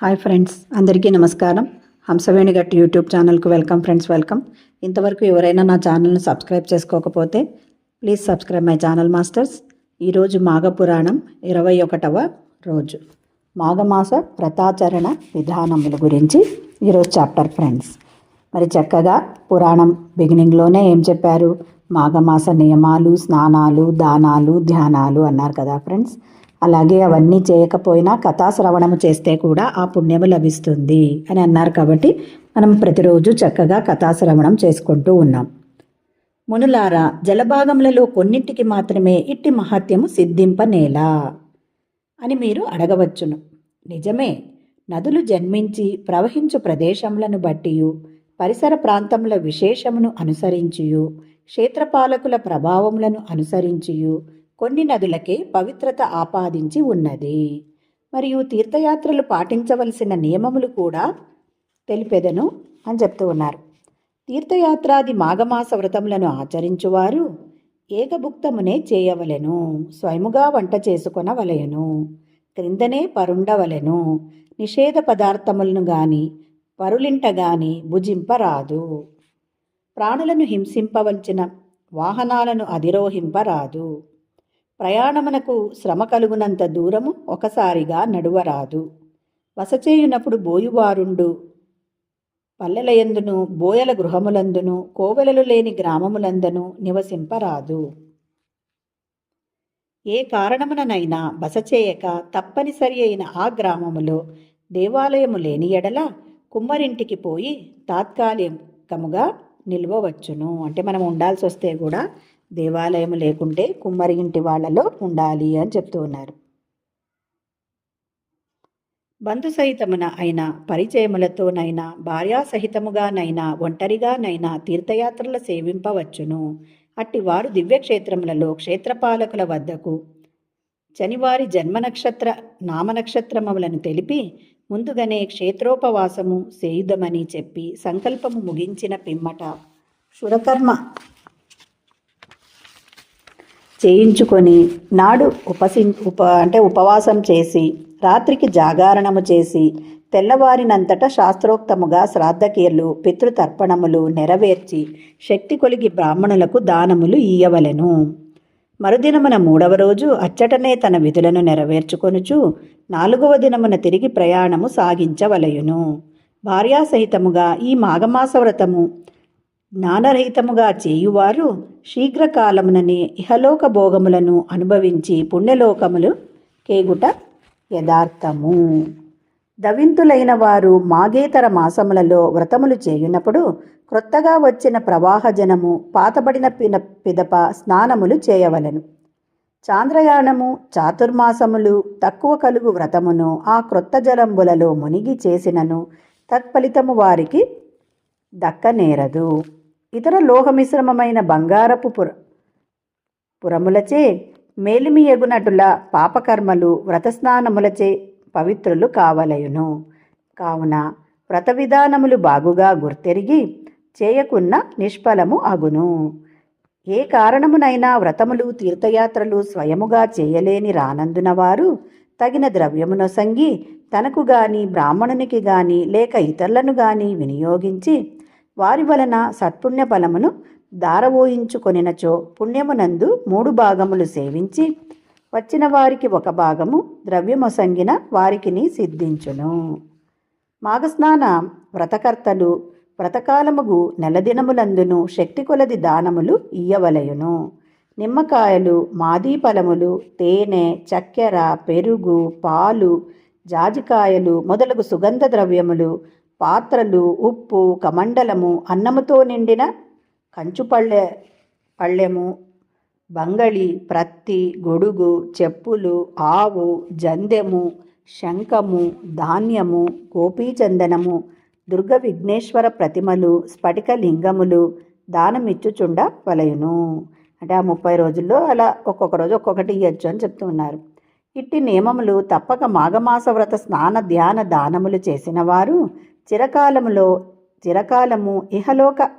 Hi friends అందరికీ నమస్కారం. హంసవేణి గట్టి యూట్యూబ్ ఛానల్కు వెల్కమ్ ఫ్రెండ్స్ వెల్కమ్. ఇంతవరకు ఎవరైనా నా ఛానల్ని సబ్స్క్రైబ్ చేసుకోకపోతే please subscribe my channel masters. ఈరోజు మాఘ పురాణం ఇరవై ఒకటవ రోజు. మాఘమాస వ్రతాచరణ విధానముల గురించి ఈరోజు చాప్టర్ ఫ్రెండ్స్. మరి చక్కగా పురాణం బిగినింగ్లోనే ఏం చెప్పారు? మాఘమాస నియమాలు స్నానాలు దానాలు ధ్యానాలు అన్నారు కదా ఫ్రెండ్స్. అలాగే అవన్నీ చేయకపోయినా కథాశ్రవణము చేస్తే కూడా ఆ పుణ్యము లభిస్తుంది అని అన్నారు కాబట్టి మనం ప్రతిరోజు చక్కగా కథాశ్రవణం చేసుకుంటూ ఉన్నాం. మునులారా జలభాగములలో కొన్నింటికి మాత్రమే ఇట్టి మహత్యము సిద్ధింపనేలా అని మీరు అడగవచ్చును. నిజమే నదులు జన్మించి ప్రవహించు ప్రదేశములను బట్టియు పరిసర ప్రాంతముల విశేషమును అనుసరించియు క్షేత్రపాలకుల ప్రభావములను అనుసరించియు కొన్ని నదులకే పవిత్రత ఆపాదించి ఉన్నది. మరియు తీర్థయాత్రలు పాటించవలసిన నియమములు కూడా తెలిపెదను అని చెప్తూ ఉన్నారు. తీర్థయాత్రాది మాఘమాస వ్రతములను ఆచరించువారు ఏకభుక్తమునే చేయవలెను స్వయముగా వంట చేసుకొనవలెను క్రిందనే పరుండవలెను నిషేధ పదార్థములను గాని పరులింట గాని భుజింపరాదు. ప్రాణులను హింసింపవలసిన వాహనాలను అధిరోహింపరాదు. ప్రయాణమునకు శ్రమ కలుగునంత దూరము ఒకసారిగా నడువరాదు. వసచేయునప్పుడు బోయువారుండు. పల్లెలయందును బోయల గృహములందును కోవెలలు లేని గ్రామములందును నివసింపరాదు. ఏ కారణముననైనా బస చేయక తప్పనిసరి అయిన ఆ గ్రామములో దేవాలయము లేని ఎడల కుమ్మరింటికి పోయి తాత్కాలికముగా నిల్వవచ్చును. అంటే మనం ఉండాల్సి వస్తే కూడా దేవాలయం లేకుంటే కుమ్మరి ఇంటి వాళ్ళలో ఉండాలి అని చెప్తూ ఉన్నారు. బంధు సహితమున అయిన పరిచయములతోనైనా భార్యా సహితముగానైనా ఒంటరిగానైనా తీర్థయాత్రల సేవింపవచ్చును. అట్టి వారు దివ్యక్షేత్రములలో క్షేత్రపాలకుల వద్దకు శనివారి జన్మ నక్షత్ర నామనక్షత్రములను తెలిపి ముందుగానే క్షేత్రోపవాసము చేయుదమని చెప్పి సంకల్పము ముగించిన పిమ్మట శురకర్మ చేయించుకొని నాడు ఉపసి ఉప అంటే ఉపవాసం చేసి రాత్రికి జాగారణము చేసి తెల్లవారినంతట శాస్త్రోక్తముగా శ్రాద్ధకీర్లు పితృతర్పణములు నెరవేర్చి శక్తి కొలిగి బ్రాహ్మణులకు దానములు ఇయ్యవలెను. మరుదినమున మూడవ రోజు అచ్చటనే తన విధులను నెరవేర్చుకొనుచు నాలుగవ దినమున తిరిగి ప్రయాణము సాగించవలయును భార్యాసహితముగా ఈ మాఘమాస వ్రతము జ్ఞానరహితముగా చేయువారు శీఘ్రకాలముననే ఇహలోక భోగములను అనుభవించి పుణ్యలోకములు కేగుట యథార్థము. దవింతులైన వారు మాగేతర మాసములలో వ్రతములు చేయునప్పుడు క్రొత్తగా వచ్చిన ప్రవాహజనము పాతబడిన పిన పిదప స్నానములు చేయవలెను. చాంద్రయానము చాతుర్మాసములు తక్కువ కలుగు వ్రతమును ఆ క్రొత్త జలంబులలో మునిగి చేసినను తత్ఫలితము వారికి దక్కనేరదు. ఇతర లోహమిశ్రమమైన బంగారపు పుర పురములచే మేలిమి ఎగునటుల పాపకర్మలు వ్రతస్నానములచే పవిత్రులు కావలయును. కావున వ్రత విధానములు బాగుగా గుర్తెరిగి చేయకున్న నిష్ఫలము అగును. ఏ కారణమునైనా వ్రతములు తీర్థయాత్రలు స్వయముగా చేయలేని రానందున వారు తగిన ద్రవ్యమునొసంగి తనకు గాని బ్రాహ్మణునికి గాని లేక ఇతరులను గాని వినియోగించి వారి వలన సత్పుణ్య ఫలమును దారవోయించుకొనినచో పుణ్యమునందు మూడు భాగములు సేవించి వచ్చిన వారికి ఒక భాగము ద్రవ్యమొసంగిన వారికిని సిద్ధించును. మాఘస్నాన వ్రతకర్తలు వ్రతకాలముగు నెలదినములందును శక్తి కొలది దానములు ఇయ్యవలయును. నిమ్మకాయలు మాదీఫలములు తేనె చక్కెర పెరుగు పాలు జాజికాయలు మొదలగు సుగంధ ద్రవ్యములు పాత్రలు ఉప్పు కమండలము అన్నముతో నిండిన కంచు పళ్ళె పళ్ళెము బంగళి ప్రత్తి గొడుగు చెప్పులు ఆవు జందెము శంఖము ధాన్యము గోపీచందనము దుర్గ విఘ్నేశ్వర ప్రతిమలు స్ఫటిక లింగములు దానమిచ్చుచుండ వలయును. అంటే ఆ ముప్పై రోజుల్లో అలా ఒక్కొక్క రోజు ఒక్కొక్కటి ఇవ్వచ్చు అని చెప్తూ ఉన్నారు. ఇట్టి నియమములు తప్పక మాఘమాస వ్రత స్నాన ధ్యాన దానములు చేసిన వారు చిరకాలములో చిరకాలము ఇహలోక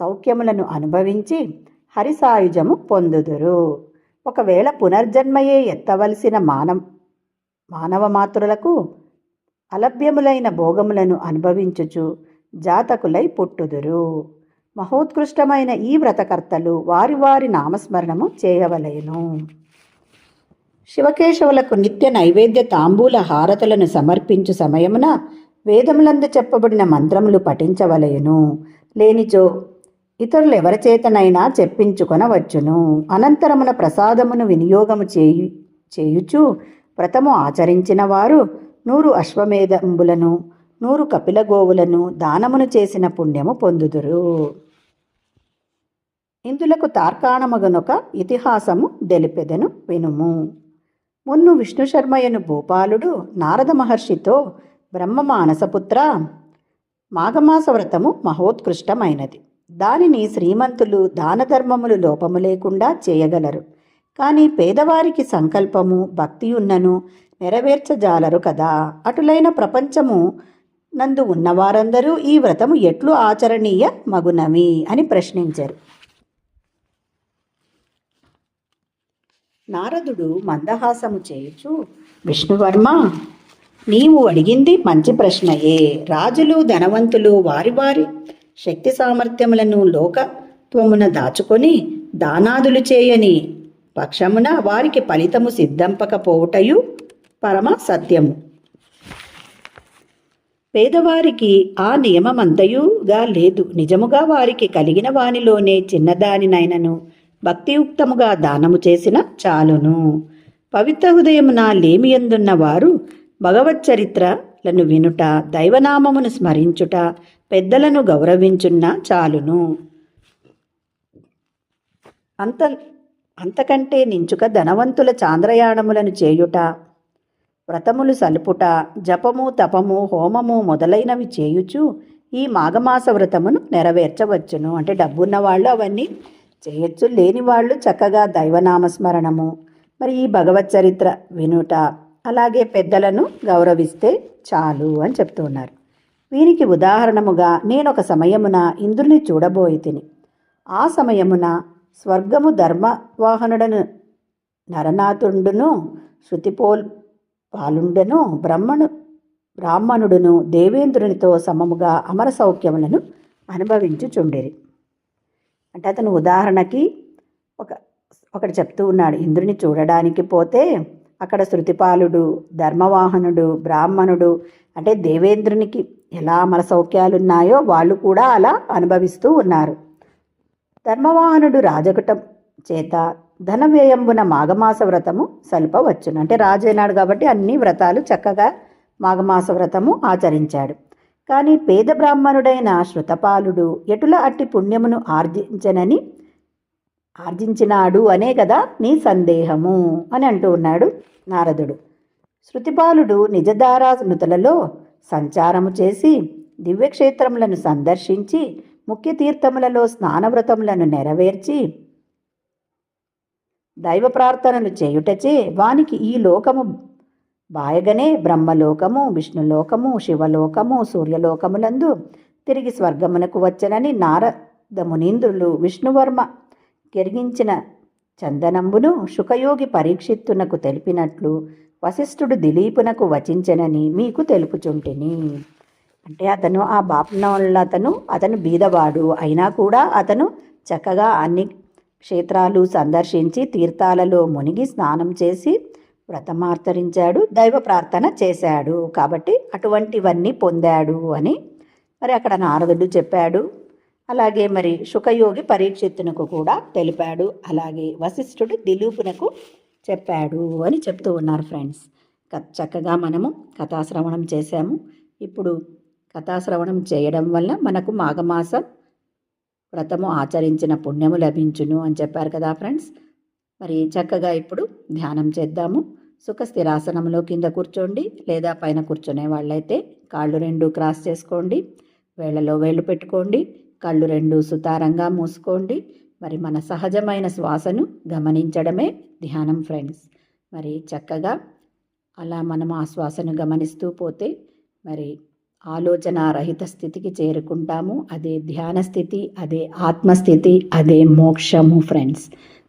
సౌఖ్యములను అనుభవించి హరిసాయుజము పొందుదురు. ఒకవేళ పునర్జన్మయే ఎత్తవలసిన మానవ మానవ మాతృలకు అలభ్యములైన భోగములను అనుభవించుచు జాతకులై పుట్టుదురు. మహోత్కృష్టమైన ఈ వ్రతకర్తలు వారి వారి నామస్మరణము చేయవలేను. శివకేశవులకు నిత్య నైవేద్య తాంబూల హారతులను సమర్పించు సమయమున వేదములందు చెప్పబడిన మంత్రములు పఠించవలయును లేనిచో ఇతరులు ఎవరిచేతనైనా చెప్పించుకొనవచ్చును. అనంతరమున ప్రసాదమును వినియోగము చేయు చేయుచు వ్రతము ఆచరించిన వారు నూరు అశ్వమేధంబులను నూరు కపిల గోవులను దానమును చేసిన పుణ్యము పొందుదురు. ఇందులకు తార్కాణమగనొక ఇతిహాసము దెలిపెదను వినుము. మున్ను విష్ణుశర్మయను భూపాలుడు నారద మహర్షితో బ్రహ్మ మానసపుత్ర మాఘమాస వ్రతము మహోత్కృష్టమైనది. దానిని శ్రీమంతులు దానధర్మములు లోపము లేకుండా చేయగలరు. కానీ పేదవారికి సంకల్పము భక్తి ఉన్నను నెరవేర్చజాలరు కదా. అటులైన ప్రపంచము నందు ఉన్నవారందరూ ఈ వ్రతము ఎట్లు ఆచరణీయ మగునవి అని ప్రశ్నించారు. నారదుడు మందహాసము చేయుచు విష్ణువర్మ నీవు అడిగింది మంచి ప్రశ్నయే. రాజులు ధనవంతులు వారి వారి శక్తి సామర్థ్యములను లోకత్వమున దాచుకొని దానాదులు చేయని పక్షమున వారికి ఫలితము సిద్ధంపకపోవుటయు పరమ సత్యము. పేదవారికి ఆ నియమమంతయుగా లేదు. నిజముగా వారికి కలిగిన వానిలోనే చిన్నదానినైనను భక్తియుక్తముగా దానము చేసిన చాలును. పవిత్ర హృదయమున లేమియందున్న వారు భగవచ్చరిత్రలను వినుట దైవనామమును స్మరించుట పెద్దలను గౌరవించున్న చాలును. అంత అంతకంటే నించుక ధనవంతుల చాంద్రయాణములను చేయుట వ్రతములు సలుపుట జపము తపము హోమము మొదలైనవి చేయుచు ఈ మాఘమాస వ్రతమును నెరవేర్చవచ్చును. అంటే డబ్బున్న వాళ్ళు అవన్నీ చేయొచ్చు లేని వాళ్ళు చక్కగా దైవనామస్మరణము. మరి ఈ భగవత్ చరిత్ర వినుట అలాగే పెద్దలను గౌరవిస్తే చాలు అని చెప్తున్నారు వీరికి ఉదాహరణముగా నేను ఒక సమయమున ఇంద్రుని చూడబోయి తిని ఆ సమయమున స్వర్గము ధర్మవాహనుడను నరనాథుండును శృతిపోల్ పాలుండెను బ్రహ్మను బ్రాహ్మణుడును దేవేంద్రునితో సమముగా అమర సౌఖ్యములను అనుభవించుచుండిరి. అంటే అతను ఉదాహరణకి ఒక ఒకటి చెప్తూ ఉన్నాడు ఇంద్రుని చూడడానికి పోతే అక్కడ శృతిపాలుడు ధర్మవాహనుడు బ్రాహ్మణుడు అంటే దేవేంద్రునికి ఎలా అమర సౌఖ్యాలు ఉన్నాయో వాళ్ళు కూడా అలా అనుభవిస్తూ ఉన్నారు. ధర్మవాహనుడు రాజకుటం చేత ధన వ్యయంబున మాఘమాస వ్రతము సల్పవచ్చును. అంటే రాజైనాడు కాబట్టి అన్ని వ్రతాలు చక్కగా మాఘమాస వ్రతము ఆచరించాడు. కానీ పేద బ్రాహ్మణుడైన శృతపాలుడు ఎటుల అట్టి పుణ్యమును ఆర్జించనని ఆర్జించినాడు అనే కదా నీ సందేహము అని అంటూ ఉన్నాడు నారదుడు. శృతిపాలుడు నిజధారా నృతులలో సంచారము చేసి దివ్యక్షేత్రములను సందర్శించి ముఖ్య తీర్థములలో స్నానవ్రతములను నెరవేర్చి దైవ ప్రార్థనలు చేయుటచే వానికి ఈ లోకము బాయగనే బ్రహ్మలోకము విష్ణులోకము శివలోకము సూర్యలోకములందు తిరిగి స్వర్గమునకు వచ్చనని నారద మునీంద్రులు విష్ణువర్మ కెరిగించిన చందనంబును శుకయోగి పరీక్షిత్తునకు తెలిపినట్లు వశిష్ఠుడు దిలీపునకు వచించనని మీకు తెలుపుచుంటిని. అంటే అతను ఆ బాపనోళ్ళ అతను అతను బీదవాడు. అయినా కూడా అతను చక్కగా అన్ని క్షేత్రాలు సందర్శించి తీర్థాలలో మునిగి స్నానం చేసి వ్రతమార్తరించాడు దైవ ప్రార్థన చేశాడు. కాబట్టి అటువంటివన్నీ పొందాడు అని మరి అక్కడ నారదుడు చెప్పాడు. అలాగే మరి శుకయోగి పరీక్షిత్తునకు కూడా తెలిపాడు. అలాగే వశిష్ఠుడు దిలీపునకు చెప్పాడు అని చెప్తూ ఉన్నారు ఫ్రెండ్స్. చక్కగా మనము కథాశ్రవణం చేశాము. ఇప్పుడు కథాశ్రవణం చేయడం వల్ల మనకు మాఘమాసం వ్రతము ఆచరించిన పుణ్యము లభించును అని చెప్పారు కదా ఫ్రెండ్స్. మరి చక్కగా ఇప్పుడు ధ్యానం చేద్దాము. సుఖ స్థిరాసనంలో కింద కూర్చోండి లేదా పైన కూర్చునే వాళ్ళైతే కాళ్ళు రెండు క్రాస్ చేసుకోండి. వేళ్ళలో వేళ్ళు పెట్టుకోండి. కళ్ళు రెండు సుతారంగా మూసుకోండి. మరి మన సహజమైన శ్వాసను గమనించడమే ధ్యానం ఫ్రెండ్స్. మరి చక్కగా అలా మనం ఆ శ్వాసను గమనిస్తూ పోతే మరి ఆలోచన రహిత స్థితికి చేరుకుంటాము. అదే ధ్యాన స్థితి అదే ఆత్మస్థితి అదే మోక్షము ఫ్రెండ్స్.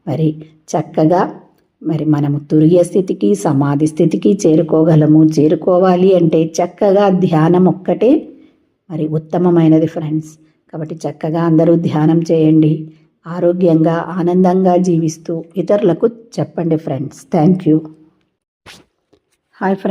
మరి చక్కగా మరి మనము తురియ స్థితికి సమాధి స్థితికి చేరుకోగలము. చేరుకోవాలి అంటే చక్కగా ధ్యానం ఒక్కటే మరి ఉత్తమమైనది ఫ్రెండ్స్. కాబట్టి చక్కగా అందరూ ధ్యానం చేయండి. ఆరోగ్యంగా ఆనందంగా జీవిస్తూ ఇతరులకు చెప్పండి friends. Thank you. Hi friends.